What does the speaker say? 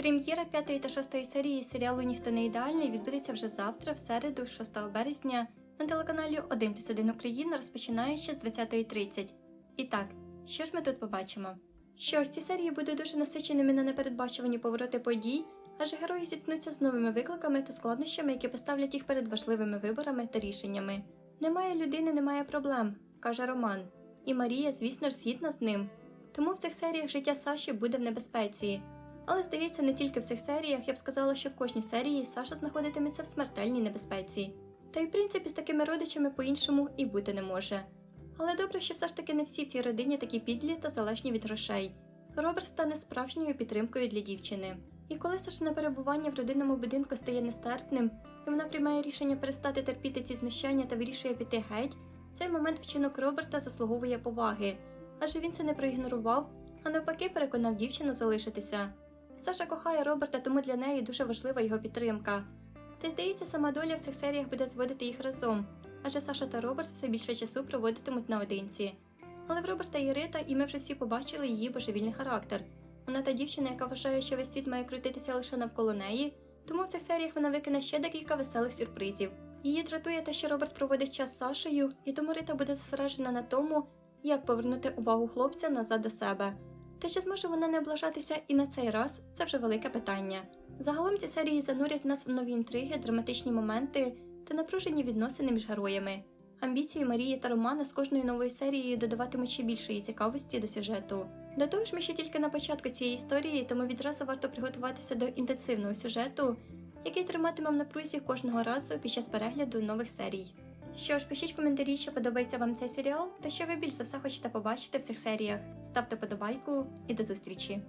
Прем'єра п'ятої та шостої серії серіалу Ніхто не ідеальний відбудеться вже завтра, в середу, 6 березня, на телеканалі 1 плюс 1 Україна, розпочинаючи з 20.30. І так, що ж ми тут побачимо? Що ж, ці серії будуть дуже насиченими на непередбачувані повороти подій, адже герої зіткнуться з новими викликами та складнощами, які поставлять їх перед важливими виборами та рішеннями. Немає людини, немає проблем, каже Роман. І Марія, звісно ж, згідна з ним. Тому в цих серіях життя Саші буде в небезпеці. Але здається, не тільки в цих серіях, я б сказала, що в кожній серії Саша знаходитиметься в смертельній небезпеці. Та й в принципі з такими родичами по-іншому і бути не може. Але добре, що все ж таки не всі в цій родині такі підлі та залежні від грошей. Роберт стане справжньою підтримкою для дівчини. І коли Сашине перебування в родинному будинку стає нестерпним, і вона приймає рішення перестати терпіти ці знущання та вирішує піти геть, цей момент вчинок Роберта заслуговує поваги, адже він це не проігнорував, а навпаки переконав дівчину залишитися. Саша кохає Роберта, тому для неї дуже важлива його підтримка. Та здається, сама доля в цих серіях буде зводити їх разом, адже Саша та Роберт все більше часу проводитимуть наодинці. Але в Роберта є Рита, і ми вже всі побачили її божевільний характер. Вона та дівчина, яка вважає, що весь світ має крутитися лише навколо неї, тому в цих серіях вона викине ще декілька веселих сюрпризів. Її дратує те, що Роберт проводить час з Сашею, і тому Рита буде зосереджена на тому, як повернути увагу хлопця назад до себе. Та чи зможе вона не облажатися і на цей раз це вже велике питання. Загалом ці серії занурять нас в нові інтриги, драматичні моменти та напружені відносини між героями. Амбіції Марії та Романа з кожною новою серією додаватимуть ще більшої цікавості до сюжету. До того ж, ми ще тільки на початку цієї історії, тому відразу варто приготуватися до інтенсивного сюжету, який триматиме в напрузі кожного разу під час перегляду нових серій. Що ж, пишіть коментарі, що подобається вам цей серіал, та що ви більше все хочете побачити в цих серіях. Ставте подобайку і до зустрічі!